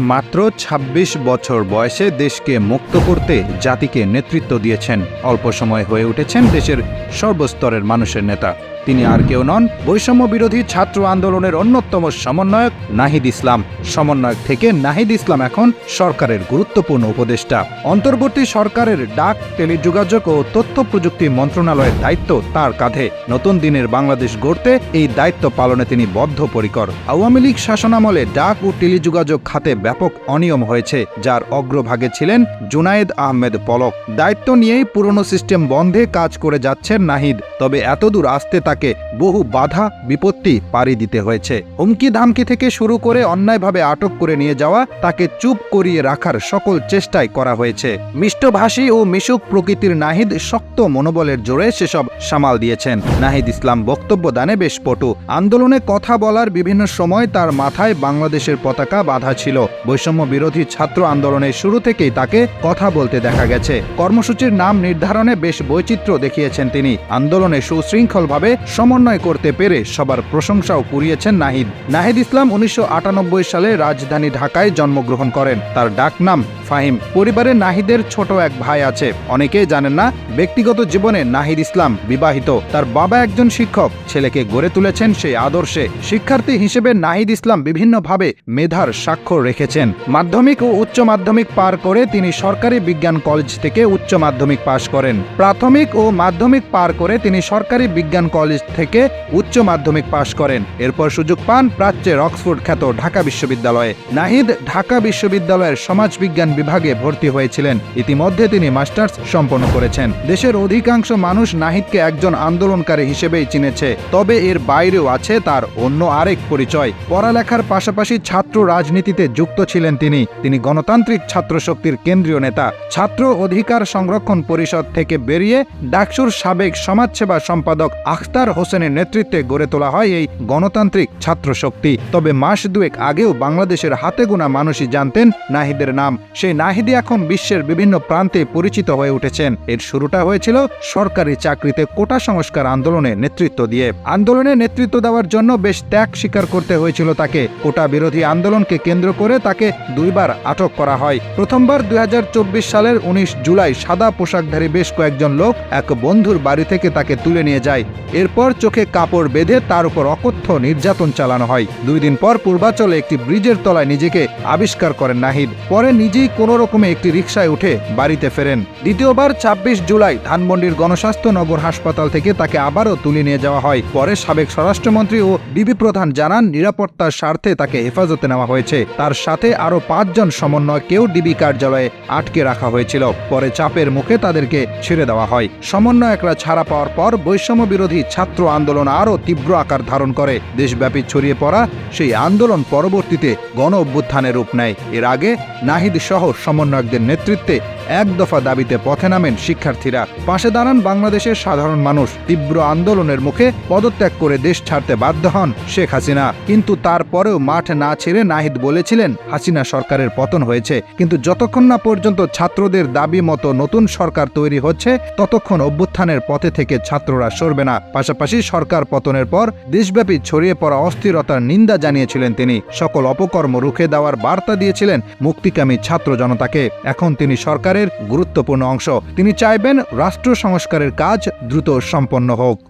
মাত্র ২৬ বছর বয়সে দেশকে মুক্ত করতে জাতিকে নেতৃত্ব দিয়েছেন। অল্প সময় হয়ে উঠেছেন দেশের সর্বস্তরের মানুষের নেতা। তিনি আর কেউ নন বৈষম্য বিরোধী ছাত্র আন্দোলনের অন্যতম সমন্বয়ক নাহিদ ইসলাম। সমন্বয়ক থেকে নাহিদ ইসলাম এখন সরকারের গুরুত্বপূর্ণ উপদেষ্টা। অন্তর্বর্তী সরকারের ডাক, টেলিযোগাযোগ ও তথ্য প্রযুক্তি মন্ত্রণালয়ের দায়িত্ব তার কাঁধে। নতুন দিনের বাংলাদেশ গড়তে এই দায়িত্ব পালনে তিনি বদ্ধপরিকর। আওয়ামী লীগ শাসনামলে ডাক ও টেলিযোগাযোগ খাতে ব্যাপক অনিয়ম হয়েছে, যার অগ্রভাগে ছিলেন জুনায়েদ আহমেদ পলক। দায়িত্ব নিয়েই পুরনো সিস্টেম বন্ধে কাজ করে যাচ্ছেন নাহিদ, তবে এতদূর আসতে তাকে বহু বাধা, বিপত্তি পাড়ি দিতে হয়েছে। হুমকি ধামকি থেকে শুরু করে অন্যায়ভাবে আটক করে নিয়ে যাওয়া, তাকে চুপ করিয়ে রাখার সকল চেষ্টাই করা হয়েছে। মিষ্টভাষী ও মিশুক প্রকৃতির নাহিদ শক্ত মনোবলের জোরে সেসব সামাল দিয়েছেন। নাহিদ ইসলাম বক্তব্য দানে বেশ পটু। আন্দোলনে কথা বলার বিভিন্ন সময় তার মাথায় বাংলাদেশের পতাকা বাধা ছিল। বৈষম্য বিরোধী ছাত্র আন্দোলনের শুরু থেকেই তাকে কথা বলতে দেখা গেছে। কর্মসূচির নাম নির্ধারণে বেশ বৈচিত্র্য দেখিয়েছেন তিনি। আন্দোলনে সুশৃঙ্খলভাবে সমন্বয় করতে পেরে সবার প্রশংসাও কুড়িয়েছেন নাহিদ। নাহিদ ইসলাম উনিশশো সালে রাজধানী ঢাকায় জন্মগ্রহণ করেন। তার ডাকনাম ফাহিম। পরিবারে নাহিদের ছোট এক ভাই আছে। অনেকেই জানেন না, ব্যক্তিগত জীবনে নাহিদ ইসলাম বিবাহিত। তার বাবা একজন শিক্ষক। ছেলেকে গড়ে তুলেছেন সেই আদর্শে। শিক্ষার্থী হিসেবে নাহিদ ইসলাম বিভিন্নভাবে মেধার স্বাক্ষর রেখেছেন। মাধ্যমিক ও উচ্চ মাধ্যমিক পার করে তিনি সরকারি বিজ্ঞান কলেজ থেকে উচ্চ মাধ্যমিক পাশ করেন। প্রাথমিক ও মাধ্যমিক পার করে তিনি সরকারি বিজ্ঞান কলেজ থেকে উচ্চ মাধ্যমিক পাশ করেন। এরপর সুযোগ পান প্রাচ্যের অক্সফোর্ড খ্যাত ঢাকা বিশ্ববিদ্যালয়ে। নাহিদ ঢাকা বিশ্ববিদ্যালয়ের সমাজবিজ্ঞান বিভাগে ভর্তি হয়েছিলেন। ইতিমধ্যে তিনি মাস্টার্স সম্পন্ন করেছেন। দেশের অধিকাংশ মানুষ নাহিদকে একজন আন্দোলনকারী হিসেবেই চিনেছে। তবে এর বাইরেও আছে তার অন্য আরেক পরিচয়। পড়ালেখার পাশাপাশি ছাত্র রাজনীতিতে যুক্ত ছিলেন তিনি। তিনি গণতান্ত্রিক ছাত্র শক্তির কেন্দ্রীয় নেতা। ছাত্র অধিকার সংরক্ষণ পরিষদ থেকে বেরিয়ে ডাকসুর সাবেক সমাজসেবা সম্পাদক আখতার হোসেনের নেতৃত্বে গড়ে তোলা হয় এই গণতান্ত্রিক ছাত্র শক্তি তবে মাস দুয়েক আগেও বাংলাদেশের হাতে গোনা মানুষই জানতেন নাহিদের নাম। সেই নাহিদি এখন বিশ্বের বিভিন্ন প্রান্তে পরিচিত হয়ে উঠেছেন। এর শুরুটা হয়েছিল সরকারি চাকরিতে কোটা সংস্কার আন্দোলনে নেতৃত্ব দিয়ে। আন্দোলনে নেতৃত্ব দেওয়ার জন্য বেশ ত্যাগ স্বীকার করতে হয়েছিল তাকে। কোটা বিরোধী আন্দোলনকে কেন্দ্র করে তাকে দুইবার আটক করা হয়। প্রথমবার দুই হাজার চব্বিশ সালের উনিশ জুলাই সাদা পোশাকধারী বেশ কয়েকজন লোক এক বন্ধুর বাড়ি থেকে তাকে তুলে নিয়ে যায়। এরপর চোখে কাপড় বেঁধে তার উপর অকথ্য নির্যাতন চালানো হয়। দুই দিন পর পূর্বাচলে একটি ব্রিজের তলায় নিজেকে আবিষ্কার করেন নাহিদ। পরে নিজেই কোনো রকমে একটি রিকশায় উঠে বাড়িতে ফেরেন। দ্বিতীয়বার ২৬ জুলাই ধানমন্ডির গণস্বাস্থ্য নগর হাসপাতাল থেকে তাকে আবারও তুলে নিয়ে যাওয়া হয়। পরে সাবেক স্বরাষ্ট্রমন্ত্রী ও ডিবি প্রধান জানান, নিরাপত্তার স্বার্থে তাকে হেফাজতে নেওয়া হয়েছে। তার সাথে আরও পাঁচজন সমন্বয়কেও ডিবি কার্যালয়ে আটকে রাখা হয়েছিল। পরে চাপের মুখে তাদেরকে ছেড়ে দেওয়া হয়। সমন্বয়করা ছাড়া পাওয়ার পর বৈষম্য বিরোধী ছাত্র আন্দোলন আরও তীব্র আকার ধারণ করে। দেশব্যাপী ছড়িয়ে পড়া সেই আন্দোলন পরবর্তীতে গণ অভ্যুত্থানের রূপ নেয়। এর আগে নাহিদ সহ সমন্বয়কদের নেতৃত্বে এক দফা দাবিতে পথে নামেন শিক্ষার্থীরা। পাশে দাঁড়ান বাংলাদেশের সাধারণ মানুষ। তীব্র আন্দোলনের মুখে পদত্যাগ করে দেশ ছাড়তে বাধ্য হন শেখ হাসিনা। কিন্তু তারপরেও মাঠ না ছেড়ে নাহিদ বলেছিলেন, হাসিনা সরকারের পতন হয়েছে। কিন্তু যতক্ষণ না পর্যন্ত ছাত্রদের দাবি মতো নতুন সরকার তৈরি হচ্ছে, ততক্ষণ অভ্যুত্থানের পথে থেকে ছাত্ররা সরবে না। পাশাপাশি সরকার পতনের পর দেশব্যাপী ছড়িয়ে পড়া অস্থিরতার নিন্দা জানিয়েছিলেন তিনি। সকল অপকর্ম রুখে দেওয়ার বার্তা দিয়েছিলেন মুক্তিকামী ছাত্র জনতাকে। এখন তিনি সরকারের গুরুত্বপূর্ণ অংশ। তিনি চাইবেন রাষ্ট্র সংস্কারের কাজ দ্রুত সম্পন্ন হোক।